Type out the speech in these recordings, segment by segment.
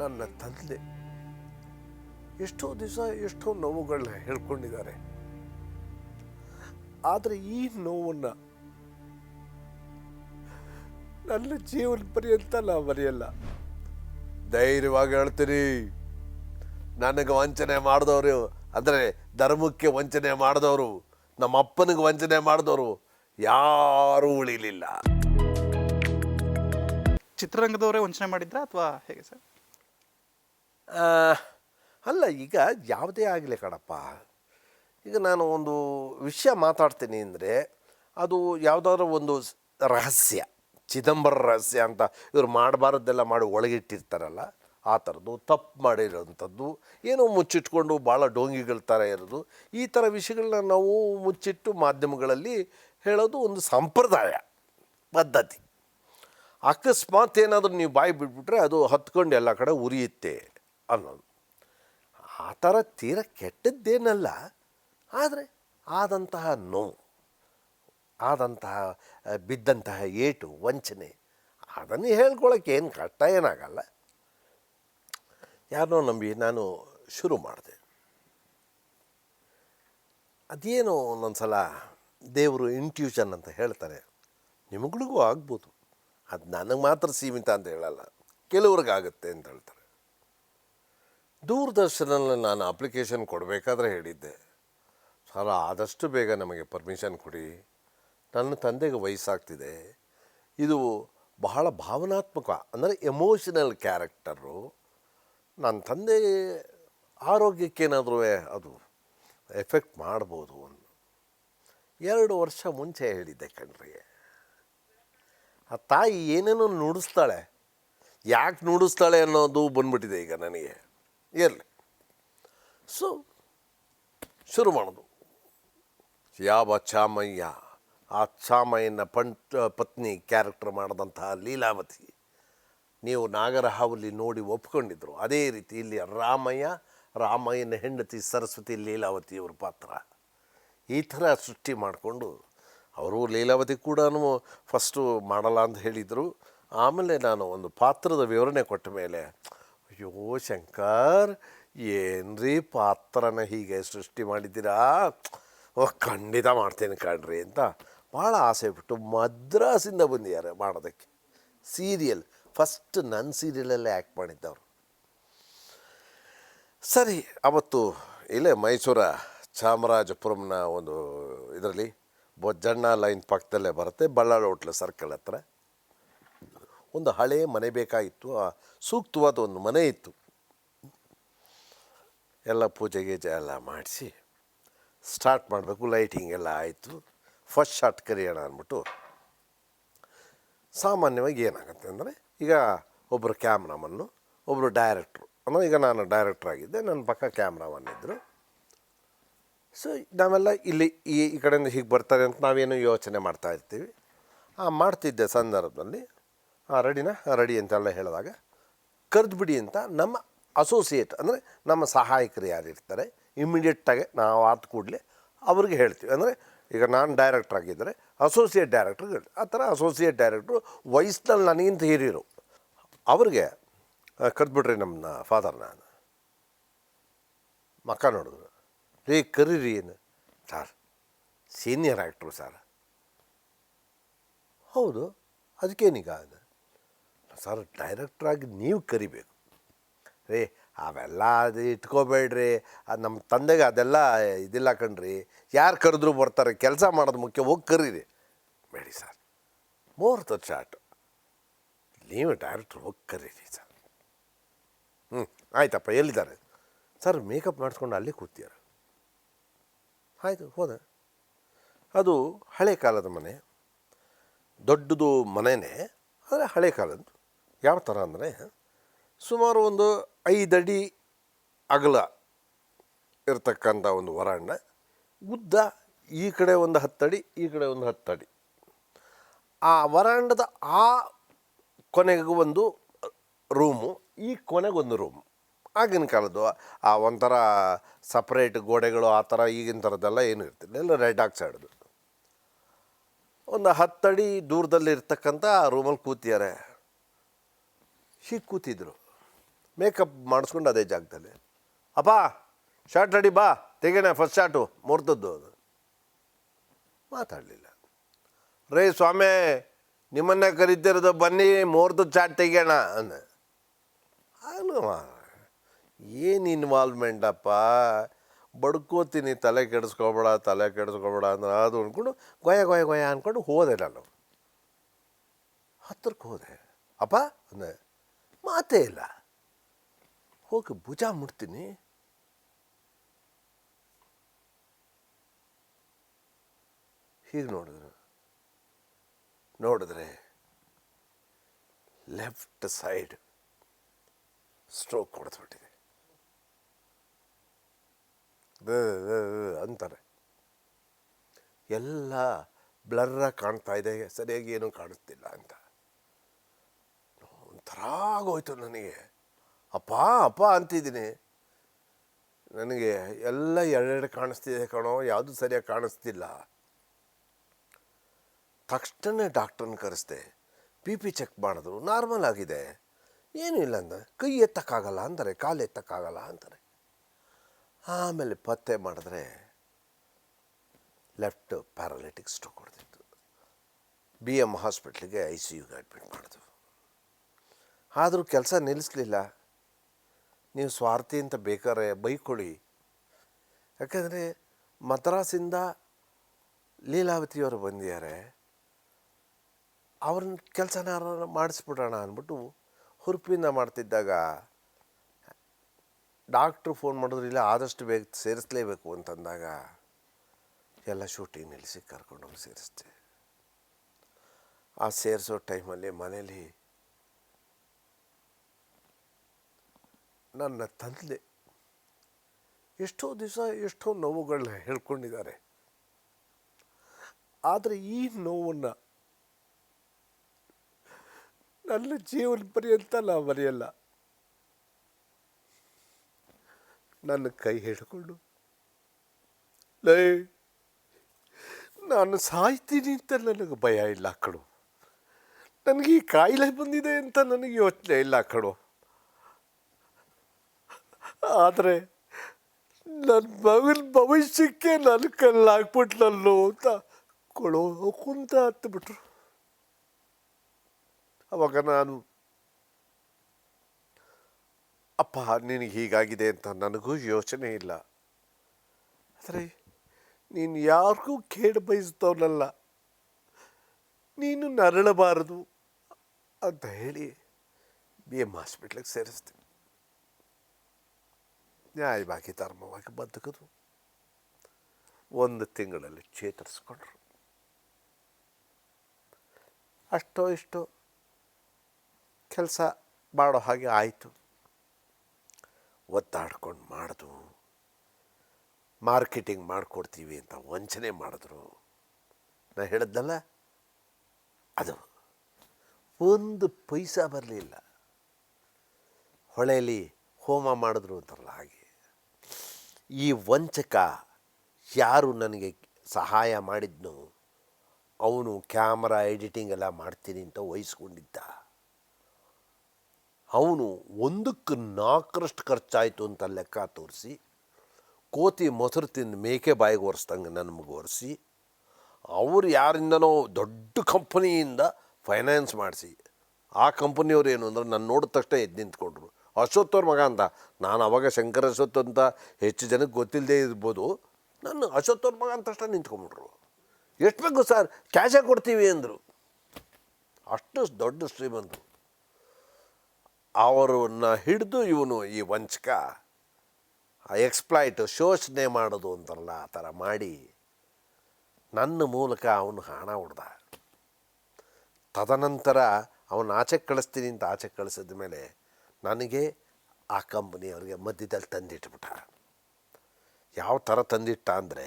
ನನ್ನ ತಂದೆ ಎಷ್ಟೋ ದಿವಸ ಎಷ್ಟೋ ನೋವುಗಳನ್ನ ಹೇಳ್ಕೊಂಡಿದ್ದಾರೆ. ಆದರೆ ಈ ನೋವನ್ನು ನನ್ನ ಜೀವನ ಪರ್ಯಂತ ನಾ ಮರೆಯಲ್ಲ. ಧೈರ್ಯವಾಗಿ ಹೇಳ್ತೀರಿ ನನಗೆ ವಂಚನೆ ಮಾಡಿದವರು, ಅಂದರೆ ಧರ್ಮಕ್ಕೆ ವಂಚನೆ ಮಾಡಿದವರು ನಮ್ಮ ಅಪ್ಪನಿಗೆ ವಂಚನೆ ಮಾಡಿದವರು ಯಾರೂ ಉಳಿಲಿಲ್ಲ. ಚಿತ್ರರಂಗದವರೇ ವಂಚನೆ ಮಾಡಿದ್ರಾ ಅಥವಾ ಹೇಗೆ ಸರ್? ಅಲ್ಲ, ಈಗ ಯಾವುದೇ ಆಗಲಿ ಕಣಪ್ಪ, ಈಗ ನಾನು ಒಂದು ವಿಷಯ ಮಾತಾಡ್ತೀನಿ ಅಂದರೆ ಅದು ಯಾವುದಾದ್ರೂ ಒಂದು ರಹಸ್ಯ ಚಿದಂಬರ ರಹಸ್ಯ ಅಂತ ಇವರು ಮಾಡಬಾರ್ದೆಲ್ಲ ಮಾಡಿ ಒಳಗಿಟ್ಟಿರ್ತಾರಲ್ಲ, ಆ ಥರದ್ದು, ತಪ್ಪು ಮಾಡಿರೋಂಥದ್ದು, ಏನೋ ಮುಚ್ಚಿಟ್ಕೊಂಡು ಭಾಳ ಡೋಂಗಿಗಳ ಥರ ಇರೋದು, ಈ ಥರ ವಿಷಯಗಳನ್ನ ನಾವು ಮುಚ್ಚಿಟ್ಟು ಮಾಧ್ಯಮಗಳಲ್ಲಿ ಹೇಳೋದು ಒಂದು ಸಂಪ್ರದಾಯ ಪದ್ಧತಿ. ಅಕಸ್ಮಾತ್ ಏನಾದರೂ ನೀವು ಬಾಯಿ ಬಿಟ್ಬಿಟ್ರೆ ಅದು ಹತ್ಕೊಂಡು ಎಲ್ಲ ಕಡೆ ಉರಿಯುತ್ತೆ. ಅನ್ನೋದು. ಆ ಥರ ತೀರ ಕೆಟ್ಟದ್ದೇನಲ್ಲ, ಆದರೆ ಆದಂತಹ ನೋವು, ಆದಂತಹ ಬಿದ್ದಂತಹ ಏಟು, ವಂಚನೆ, ಅದನ್ನು ಹೇಳ್ಕೊಳಕ್ಕೆ ಏನು ಕಷ್ಟ ಏನಾಗಲ್ಲ. ಯಾರನ್ನೋ ನಂಬಿ ನಾನು ಶುರು ಮಾಡಿದೆ. ಅದೇನೋ ಒಂದೊಂದು ಸಲ ದೇವರು ಇಂಟ್ಯೂಷನ್ ಅಂತ ಹೇಳ್ತಾರೆ. ನಿಮಗಳಿಗೂ ಆಗ್ಬೋದು. ಅದು ನನಗೆ ಮಾತ್ರ ಸೀಮಿತ ಅಂತ ಹೇಳಲ್ಲ. ಕೆಲವ್ರಿಗಾಗುತ್ತೆ ಅಂತ ಹೇಳ್ತಾರೆ. ದೂರದರ್ಶನಲ್ಲಿ ನಾನು ಅಪ್ಲಿಕೇಶನ್ ಕೊಡಬೇಕಾದ್ರೆ ಹೇಳಿದ್ದೆ. ಸರ್, ಆದಷ್ಟು ಬೇಗ ನಮಗೆ ಪರ್ಮಿಷನ್ ಕೊಡಿ. ನನ್ನ ತಂದೆಗೆ ವಯಸ್ಸಾಗ್ತಿದೆ. ಇದು ಬಹಳ ಭಾವನಾತ್ಮಕ, ಅಂದರೆ ಎಮೋಷನಲ್ ಕ್ಯಾರೆಕ್ಟರು ನನ್ನ ತಂದೆ ಆರೋಗ್ಯಕ್ಕೇನಾದರೂ ಅದು ಎಫೆಕ್ಟ್ ಮಾಡ್ಬೋದು ಒಂದು ಎರಡು ವರ್ಷ ಮುಂಚೆ ಹೇಳಿದ್ದೆ ಕಣ್ರಿಗೆ ಆ ತಾಯಿ ಏನೇನೋ ನುಡಿಸ್ತಾಳೆ. ಯಾಕೆ ನುಡಿಸ್ತಾಳೆ ಅನ್ನೋದು ಬಂದ್ಬಿಟ್ಟಿದೆ ಈಗ ನನಗೆ. ಇರಲಿ. ಸೊ ಶುರು ಮಾಡೋದು. ಯಾವ ಚಾಮಯ್ಯ, ಆ ಚಾಮಯ್ಯನ ಪಂಟ್, ಪತ್ನಿ ಕ್ಯಾರೆಕ್ಟರ್ ಮಾಡಿದಂತಹ ಲೀಲಾವತಿ, ನೀವು ನಾಗರಹಾವಲಿ ನೋಡಿ ಒಪ್ಕೊಂಡಿದ್ರು. ಅದೇ ರೀತಿ ಇಲ್ಲಿ ರಾಮಯ್ಯ, ರಾಮಯ್ಯನ ಹೆಂಡತಿ ಸರಸ್ವತಿ ಲೀಲಾವತಿಯವ್ರ ಪಾತ್ರ. ಈ ಥರ ಸೃಷ್ಟಿ ಮಾಡಿಕೊಂಡು ಅವರು ಲೀಲಾವತಿ ಕೂಡ ಫಸ್ಟು ಮಾಡಲ್ಲ ಅಂತ ಹೇಳಿದರು. ಆಮೇಲೆ ನಾನು ಒಂದು ಪಾತ್ರದ ವಿವರಣೆ ಕೊಟ್ಟ ಮೇಲೆ ಅಯ್ಯೋ ಶಂಕರ್, ಏನ್ರಿ ಪಾತ್ರನ ಹೀಗೆ ಸೃಷ್ಟಿ ಮಾಡಿದ್ದೀರಾ? ಓ, ಖಂಡಿತ ಮಾಡ್ತೇನೆ ಕಣ್ರಿ ಅಂತ ಭಾಳ ಆಸೆ ಬಿಟ್ಟು ಮದ್ರಾಸಿಂದ ಬಂದಿದ್ದಾರೆ ಮಾಡೋದಕ್ಕೆ. ಸೀರಿಯಲ್, ಫಸ್ಟ್ ನನ್ನ ಸೀರಿಯಲಲ್ಲೇ ಆ್ಯಕ್ಟ್ ಮಾಡಿದ್ದವರು. ಸರಿ, ಅವತ್ತು ಇಲ್ಲೇ ಮೈಸೂರ ಚಾಮರಾಜಪುರಂನ ಒಂದು ಇದರಲ್ಲಿ ಬೊಜ್ಜಣ್ಣ ಲೈನ್ ಪಕ್ಕದಲ್ಲೇ ಬರುತ್ತೆ ಬಳ್ಳಾಳ ಹೋಟ್ಲ ಸರ್ಕಲ್ ಹತ್ರ. ಒಂದು ಹಳೆಯ ಮನೆ ಬೇಕಾಗಿತ್ತು, ಆ ಸೂಕ್ತವಾದ ಒಂದು ಮನೆ ಇತ್ತು. ಎಲ್ಲ ಪೂಜೆ ಗೀಜೆ ಎಲ್ಲ ಮಾಡಿಸಿ ಸ್ಟಾರ್ಟ್ ಮಾಡಬೇಕು ಲೈಟಿಂಗ್ ಎಲ್ಲ ಆಯಿತು. ಫಸ್ಟ್ ಶಾಟ್ ಕರಿಯೋಣ ಅಂದ್ಬಿಟ್ಟು ಸಾಮಾನ್ಯವಾಗಿ ಏನಾಗುತ್ತೆ ಅಂದರೆ, ಈಗ ಒಬ್ಬರು ಕ್ಯಾಮ್ರಾಮನ್ನು ಒಬ್ಬರು ಡೈರೆಕ್ಟ್ರು ಅಂದರೆ ಈಗ ನಾನು ಡೈರೆಕ್ಟ್ರ್ ಆಗಿದ್ದೆ, ನನ್ನ ಪಕ್ಕ ಕ್ಯಾಮ್ರಾಮನ್ ಇದ್ದರು ಸೊ ನಾವೆಲ್ಲ ಇಲ್ಲಿ ಈ ಈ ಕಡೆಯಿಂದ ಹೀಗೆ ಬರ್ತಾರೆ ಅಂತ ನಾವೇನು ಯೋಚನೆ ಮಾಡ್ತಾ ಇರ್ತೀವಿ. ಆ ಮಾಡ್ತಿದ್ದೆ ಸಂದರ್ಭದಲ್ಲಿ ರೆಡಿನಾ ರೆಡಿ ಅಂತೆಲ್ಲ ಹೇಳಿದಾಗ ಕರೆದ್ಬಿಡಿ ಅಂತ ನಮ್ಮ ಅಸೋಸಿಯೇಟ್ ಅಂದರೆ ನಮ್ಮ ಸಹಾಯಕರು ಯಾರಿರ್ತಾರೆ ಇರ್ತಾರೆ ಇಮಿಡಿಯೇಟಾಗಿ ನಾವು ಆದ ಕೂಡಲೇ ಅವ್ರಿಗೆ ಹೇಳ್ತೀವಿ. ಅಂದರೆ ಈಗ ನಾನು ಡೈರೆಕ್ಟ್ರ್ ಆಗಿದ್ದರೆ ಅಸೋಸಿಯೇಟ್ ಡೈರೆಕ್ಟ್ರಿಗೆ ಹೇಳಿ ಆ ಥರ ಅಸೋಸಿಯೇಟ್ ಡೈರೆಕ್ಟ್ರು ವಯಸ್ಸಿನಲ್ಲಿ ನನಗಿಂತ ಹಿರಿಯರು. ಅವ್ರಿಗೆ ಕರೆದ್ಬಿಡ್ರಿ ನಮ್ಮ ನಾನು ಮಕ್ಕ ನೋಡಿದ್ರು. ರೀ ಕರೀರಿ ಏನು? Sir senior actor sir. ಹೌದು, ಅದಕ್ಕೇನೀಗ? ಅದು. ಸರ್ ಡೈರೆಕ್ಟ್ರಾಗಿ ನೀವು ಕರಿಬೇಕು. ರೀ, ಅವೆಲ್ಲ ಅದು ಇಟ್ಕೋಬೇಡ್ರಿ. ಅದು ನಮ್ಮ ತಂದೆಗೆ ಅದೆಲ್ಲ ಇದಿಲ್ಲ ಕಣ್ರಿ. ಯಾರು ಕರೆದ್ರು ಬರ್ತಾರೆ, ಕೆಲಸ ಮಾಡೋದು ಮುಖ್ಯ, ಹೋಗಿ ಕರೀರಿ. ಬೇಡಿ ಸರ್ ಮುಹೂರ್ತ ಚಾಟ್. ನೀವು ಡೈರೆಕ್ಟ್ರ್ ಹೋಗಿ ಕರೀರಿ ಸರ್. ಹ್ಞೂ ಆಯ್ತಪ್ಪ, ಎಲ್ಲಿದ್ದಾರೆ? ಸರ್ ಮೇಕಪ್ ಮಾಡಿಸ್ಕೊಂಡು ಅಲ್ಲಿ ಕೂತೀರ ಆಯಿತು, ಹೋದ. ಅದು ಹಳೆ ಕಾಲದ ಮನೆ. ದೊಡ್ಡದು ಮನೆಯೇ ಆದರೆ ಹಳೆ ಕಾಲದ್ದು. ಯಾವ ಥರ ಅಂದರೆ ಸುಮಾರು ಒಂದು ಐದಡಿ ಅಗಲ ಇರತಕ್ಕಂಥ ಒಂದು ವರಾಂಡ ಉದ್ದ ಈ ಕಡೆ ಒಂದು ಹತ್ತಡಿ ಈ ಕಡೆ ಒಂದು ಹತ್ತಡಿ ಆ ವರಾಂಡದ ಆ ಕೊನೆಗೂ ಒಂದು ರೂಮು, ಈ ಕೊನೆಗೊಂದು ರೂಮು. ಆಗಿನ ಕಾಲದ್ದು ಆ ಒಂಥರ ಸಪ್ರೇಟ್ ಗೋಡೆಗಳು ಆ ಥರ ಈಗಿನ ಥರದ್ದೆಲ್ಲ ಏನು ಇರ್ತಿಲ್ಲ ಎಲ್ಲ ರೆಡ್ ಆಕ್ಸೈಡ್ದು ಒಂದು ಹತ್ತಡಿ ದೂರದಲ್ಲಿ ಇರ್ತಕ್ಕಂಥ ಆ ರೂಮಲ್ಲಿ ಕೂತಿದ್ದಾರೆ. ಹೀಗೆ ಕೂತಿದ್ರು. ಮೇಕಪ್ ಮಾಡಿಸ್ಕೊಂಡು ಅದೇ ಜಾಗದಲ್ಲಿ. ಅಪ್ಪ ಶಾರ್ಟ್ ರೆಡಿ ಬಾ ತೆಗೆಣ ಫಸ್ಟ್ ಶಾರ್ಟು ಮುರ್ದದ್ದು ಅದು. ಮಾತಾಡಲಿಲ್ಲ. ರೇ ಸ್ವಾಮಿ, ನಿಮ್ಮನ್ನೇ ಕರಿತಿರೋದು ಬನ್ನಿ ಮೂರ್ತದ್ದು ಚಾಟ್ ತೆಗಿಯೋಣ ಅಂದ. ಏನು ಇನ್ವಾಲ್ವ್ಮೆಂಟ್ ಅಪ್ಪ? ಬಡ್ಕೋತೀನಿ, ತಲೆ ಕೆಡಿಸ್ಕೊಬೇಡ ತಲೆ ಕೆಡಿಸ್ಕೊಬೇಡ ಅಂದ್ರೆ ಅದು ಅಂದ್ಕೊಂಡು ಗೊಯ ಗೊಯ ಗೊಯ ಅಂದ್ಕೊಂಡು ಹೋದೆ ನಾನು. ಹತ್ತಿರಕ್ಕೆ ಹೋದೆ. ಅಪ್ಪ, ಅಂದೆ ಮಾತೇ ಇಲ್ಲ. ಹೋಗಿ ಭುಜ ಮುಡ್ತೀನಿ ಹೀಗೆ ನೋಡಿದ್ರು. ನೋಡಿದ್ರೆ ಲೆಫ್ಟ್ ಸೈಡ್ ಸ್ಟ್ರೋಕ್ ಬ- ಅಂತಾರೆ. ಎಲ್ಲ ಬ್ಲರ್ರಾಗಿ ಕಾಣ್ತಾ ಇದೆ, ಸರಿಯಾಗಿ ಏನೂ ಕಾಣಿಸ್ತಿಲ್ಲ ಅಂತ. ಒಂಥರ ಆಗೋಯ್ತು ನನಗೆ. ಅಪ್ಪ ಅಪ್ಪ ಅಂತಿದ್ದೀನಿ. ನನಗೆ ಎಲ್ಲ ಎರಡೆರಡು ಕಾಣಿಸ್ತಿದೆ ಕಣೋ, ಯಾವುದು ಸರಿಯಾಗಿ ಕಾಣಿಸ್ತಿಲ್ಲ. ತಕ್ಷಣ ಡಾಕ್ಟ್ರನ್ನ ಕರೆಸ್ದೆ ಬಿ ಪಿ ಚೆಕ್ ಮಾಡಿದ್ರು, ನಾರ್ಮಲ್ ಆಗಿದೆ. ಏನೂ ಇಲ್ಲ ಅಂದ. ಕೈ ಎತ್ತಕ್ಕಾಗಲ್ಲ ಅಂತಾರೆ, ಕಾಲು ಎತ್ತಕ್ಕಾಗಲ್ಲ ಅಂತಾರೆ. ಆಮೇಲೆ ಪತ್ತೆ ಮಾಡಿದ್ರೆ ಲೆಫ್ಟ್ ಪ್ಯಾರಾಲಿಟಿಕ್ ಸ್ಟ್ರೋಕ್ ಹೊಡೆದಿತ್ತು. ಬಿ ಎಂ ಹಾಸ್ಪಿಟ್ಲಿಗೆ ಐ ಸಿ ಯುಗೆ ಅಡ್ಮಿಟ್ ಮಾಡಿದ್ರು ಆದರೂ ಕೆಲಸ ನಿಲ್ಲಿಸಲಿಲ್ಲ. ನೀವು ಸ್ವಾರ್ಥಿ ಅಂತ ಬೇಕಾರೆ ಬೈಕೊಳ್ಳಿ. ಯಾಕಂದರೆ ಮದ್ರಾಸಿಂದ ಲೀಲಾವತಿಯವರು ಬಂದಿದ್ದಾರೆ. ಅವ್ರನ್ನ ಕೆಲಸನ ಮಾಡಿಸ್ಬಿಡೋಣ ಅಂದ್ಬಿಟ್ಟು ಹುರುಪಿಂದ ಮಾಡ್ತಿದ್ದಾಗ ಡಾಕ್ಟ್ರು ಫೋನ್ ಮಾಡಿದ್ರು, ಇಲ್ಲ, ಆದಷ್ಟು ಬೇಗ ಸೇರಿಸ್ಲೇಬೇಕು ಅಂತಂದಾಗ, ಎಲ್ಲ ಶೂಟಿಂಗ್ ನಿಲ್ಲಿಸಿ ಕರ್ಕೊಂಡೋಗಿ ಸೇರಿಸ್ದೆ ಆ ಸೇರಿಸೋ ಟೈಮಲ್ಲಿ ಮನೇಲಿ ನನ್ನ ತಂದೆ ಎಷ್ಟೋ ದಿವಸ ಎಷ್ಟೋ ನೋವುಗಳನ್ನ ಹೇಳ್ಕೊಂಡಿದ್ದಾರೆ. ಆದರೆ ಈ ನೋವನ್ನು ನನ್ನ ಜೀವನ ಪರ್ಯಂತ ನಾ ಮರೆಯಲ್ಲ. ನನ್ನ ಕೈ ಹಿಡ್ಕೊಂಡು, ಲೈ, ನಾನು ಸಾಯ್ತೀನಿ ಅಂತ ನನಗೆ ಭಯ ಇಲ್ಲ ಕಡು ನನಗೆ ಈ ಕಾಯಿಲೆ ಬಂದಿದೆ ಅಂತ ನನಗೆ ಯೋಚನೆ ಇಲ್ಲ ಕಣು. ಆದರೆ ನನ್ನ ಮಗನ ಭವಿಷ್ಯಕ್ಕೆ ನನ್ನ ಕಲ್ಲಾಕ್ಬಿಟ್ಲಲ್ಲೋ ಅಂತ ಕೊಳೋ ಕುಂತ ಹತ್ಬಿಟ್ರು. ಅವಾಗ ನಾನು, ಅಪ್ಪ, ನಿನಗೆ ಹೀಗಾಗಿದೆ ಅಂತ ನನಗೂ ಯೋಚನೆ ಇಲ್ಲ. ಆದರೆ ನೀನು ಯಾರಿಗೂ ಕೇಡು ಬಯಸ್ತವನಲ್ಲ ನೀನು ನರಳಬಾರದು ಅಂತ ಹೇಳಿ ಬಿ ಎಂ ಹಾಸ್ಪಿಟ್ಲಿಗೆ ಸೇರಿಸ್ತೀನಿ. ನ್ಯಾಯವಾಗಿ ಧರ್ಮವಾಗಿ ಬದುಕಿದ್ರು. ಒಂದು ತಿಂಗಳಲ್ಲಿ ಚೇತರಿಸ್ಕೊಂಡ್ರು. ಅಷ್ಟೋ ಇಷ್ಟೋ ಕೆಲಸ ಮಾಡೋ ಹಾಗೆ ಆಯಿತು. ಒತ್ತಾಡ್ಕೊಂಡು ಮಾಡಿದು, ಮಾರ್ಕೆಟಿಂಗ್ ಮಾಡಿಕೊಡ್ತೀವಿ ಅಂತ ವಂಚನೆ ಮಾಡಿದ್ರು. ನಾ ಹೇಳಿದ್ನಲ್ಲ ಅದು ಒಂದು ಪೈಸಾ ಬರಲಿಲ್ಲ. ಹೊಳೆಯಲ್ಲಿ ಹೋಮ ಮಾಡಿದ್ರು ಅಂತಾರಲ್ಲ ಹಾಗೆ. ಈ ವಂಚಕ ಯಾರು ನನಗೆ ಸಹಾಯ ಮಾಡಿದ್ನು ಅವನು ಕ್ಯಾಮ್ರಾ ಎಡಿಟಿಂಗ್ ಎಲ್ಲ ಮಾಡ್ತೀನಿ ಅಂತ ವಹಿಸ್ಕೊಂಡಿದ್ದ. ಅವನು ಒಂದಕ್ಕೆ ನಾಲ್ಕರಷ್ಟು ಖರ್ಚಾಯಿತು ಅಂತ ಲೆಕ್ಕ ತೋರಿಸಿ, ಕೋತಿ ಮೊಸರು ತಿಂದು ಮೇಕೆ ಬಾಯಿಗೆ ಒರೆಸ್ದಂಗೆ ನಮಗೆ ಒರೆಸಿ, ಅವರು ಯಾರಿಂದನೋ ದೊಡ್ಡ ಕಂಪನಿಯಿಂದ ಫೈನಾನ್ಸ್ ಮಾಡಿಸಿ. ಆ ಕಂಪನಿಯವ್ರು ಏನು ಅಂದ್ರೆ ನಾನು ನೋಡಿದ ತಕ್ಷಣ ಎದ್ದು ನಿಂತ್ಕೊಂಡ್ರು. ಅಶ್ವಥ್ ಅವ್ರ ಮಗ ಅಂತ. ನಾನು ಅವಾಗ ಶಂಕರ ಅಶ್ವತ್ ಅಂತ ಹೆಚ್ಚು ಜನಕ್ಕೆ ಗೊತ್ತಿಲ್ಲದೆ ಇರ್ಬೋದು. ನಾನು ಅಶ್ವತ್ಥವ್ರ ಮಗ ಅಂತ ಅಷ್ಟೇ ನಿಂತ್ಕೊಂಡ್ಬಿಟ್ರು. ಎಷ್ಟು ಬೇಕು ಸರ್? ಕ್ಯಾಶೇ ಕೊಡ್ತೀವಿ ಅಂದರು. ಅಷ್ಟು ದೊಡ್ಡ ಶ್ರೀಮಂತರು. ಅವರನ್ನ ಹಿಡಿದು ಇವನು ಈ ವಂಚಕ. ಎಕ್ಸ್ಪ್ಲಾಯ್ಟ್, ಶೋಷಣೆ ಮಾಡೋದು ಅಂತಾರಲ್ಲ, ಆ ಥರ ಮಾಡಿ ನನ್ನ ಮೂಲಕ ಅವನು ಹಣ ಹೊಡೆದ. ತದನಂತರ ಅವನು ಆಚೆ ಕಳಿಸ್ತೀನಿ ಅಂತ ಆಚೆ ಕಳಿಸಿದ ಮೇಲೆ ನನಗೆ ಆ ಕಂಪ್ನಿಯವ್ರಿಗೆ ಮಧ್ಯದಲ್ಲಿ ತಂದಿಟ್ಬಿಟ್ಟ. ಯಾವ ಥರ ತಂದಿಟ್ಟ ಅಂದರೆ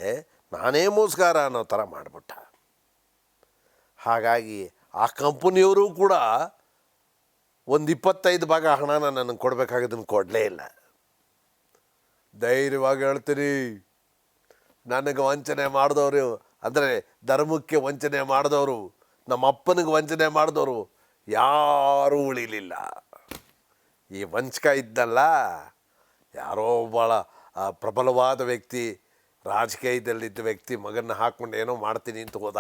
ನಾನೇ ಮೋಸ್ಗಾರ ಅನ್ನೋ ಥರ ಮಾಡಿಬಿಟ್ಟ. ಹಾಗಾಗಿ ಆ ಕಂಪನಿಯವರು ಕೂಡ ಒಂದು ಇಪ್ಪತ್ತೈದು ಭಾಗ ಹಣನ ನನಗೆ ಕೊಡಬೇಕಾಗಿದ್ದನ್ನು ಕೊಡಲೇ ಇಲ್ಲ. ಧೈರ್ಯವಾಗಿ ಹೇಳ್ತೀನಿ. ನನಗೆ ವಂಚನೆ ಮಾಡಿದವರು ಅಂದರೆ ಧರ್ಮಕ್ಕೆ ವಂಚನೆ ಮಾಡಿದವರು ನಮ್ಮ ಅಪ್ಪನಿಗೆ ವಂಚನೆ ಮಾಡಿದವರು ಯಾರೂ ಉಳಿಲಿಲ್ಲ. ಈ ವಂಚಕ ಇದ್ದಲ್ಲ. ಯಾರೋ ಭಾಳ ಪ್ರಬಲವಾದ ವ್ಯಕ್ತಿ, ರಾಜಕೀಯದಲ್ಲಿದ್ದ ವ್ಯಕ್ತಿ ಮಗನ್ನ ಹಾಕ್ಕೊಂಡು ಏನೋ ಮಾಡ್ತೀನಿ ಅಂತ ಹೋದ.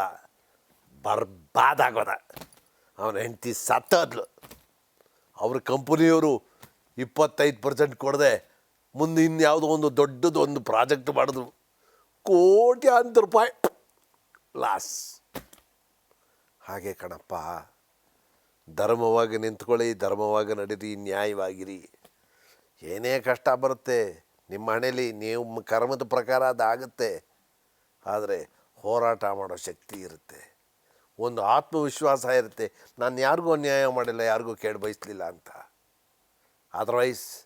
ಬರ್ಬಾದಾಗೋದ. ಅವನ ಹೆಂಡತಿ ಸತ್ತದ್ಲು ಅವ್ರ ಕಂಪನಿಯವರು ಇಪ್ಪತ್ತೈದು ಪರ್ಸೆಂಟ್ ಕೊಡದೆ. ಮುಂದೆ ಇನ್ಯಾವುದೋ ಒಂದು ದೊಡ್ಡದು ಒಂದು ಪ್ರಾಜೆಕ್ಟ್ ಮಾಡಿದ್ರು. ಕೋಟ್ಯಾಂತರ ರೂಪಾಯಿ. ಲಾಸ್. ಹಾಗೆ ಕಣಪ್ಪ. ಧರ್ಮವಾಗಿ ನಿಂತ್ಕೊಳ್ಳಿ, ಧರ್ಮವಾಗಿ ನಡೀರಿ ನ್ಯಾಯವಾಗಿರಿ. ಏನೇ ಕಷ್ಟ ಬರುತ್ತೆ, ನಿಮ್ಮ ಹಣೆಯಲ್ಲಿ ನೀವು ಕರ್ಮದ ಪ್ರಕಾರ ಅದಾಗುತ್ತೆ ಆದರೆ ಹೋರಾಟ ಮಾಡೋ ಶಕ್ತಿ ಇರುತ್ತೆ. ಒಂದು ಆತ್ಮವಿಶ್ವಾಸ ಇರುತ್ತೆ. ನಾನು ಯಾರಿಗೂ ಅನ್ಯಾಯ ಮಾಡಿಲ್ಲ, ಯಾರಿಗೂ ಕೇಳಿ ಬಯಸಲಿಲ್ಲ ಅಂತ. ಅದರ್ವೈಸ್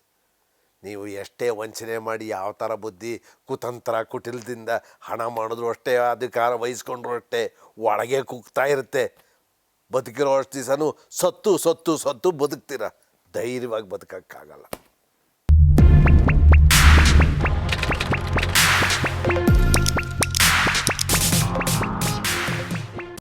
ನೀವು ಎಷ್ಟೇ ವಂಚನೆ ಮಾಡಿ, ಯಾವ ಥರ ಬುದ್ಧಿ, ಕುತಂತ್ರ, ಕುಟಿಲದಿಂದ ಹಣ ಮಾಡಿದ್ರು ಅಷ್ಟೇ, ಅಧಿಕಾರ ವಹಿಸ್ಕೊಂಡ್ರು ಅಷ್ಟೇ, ಒಳಗೆ ಕುಗ್ತಾ ಇರುತ್ತೆ. ಬದುಕಿರೋ ಅಷ್ಟು ದಿವಸನೂ ಸತ್ತು ಸತ್ತು ಸತ್ತು ಬದುಕ್ತೀರ. ಧೈರ್ಯವಾಗಿ ಬದುಕೋಕ್ಕಾಗಲ್ಲ.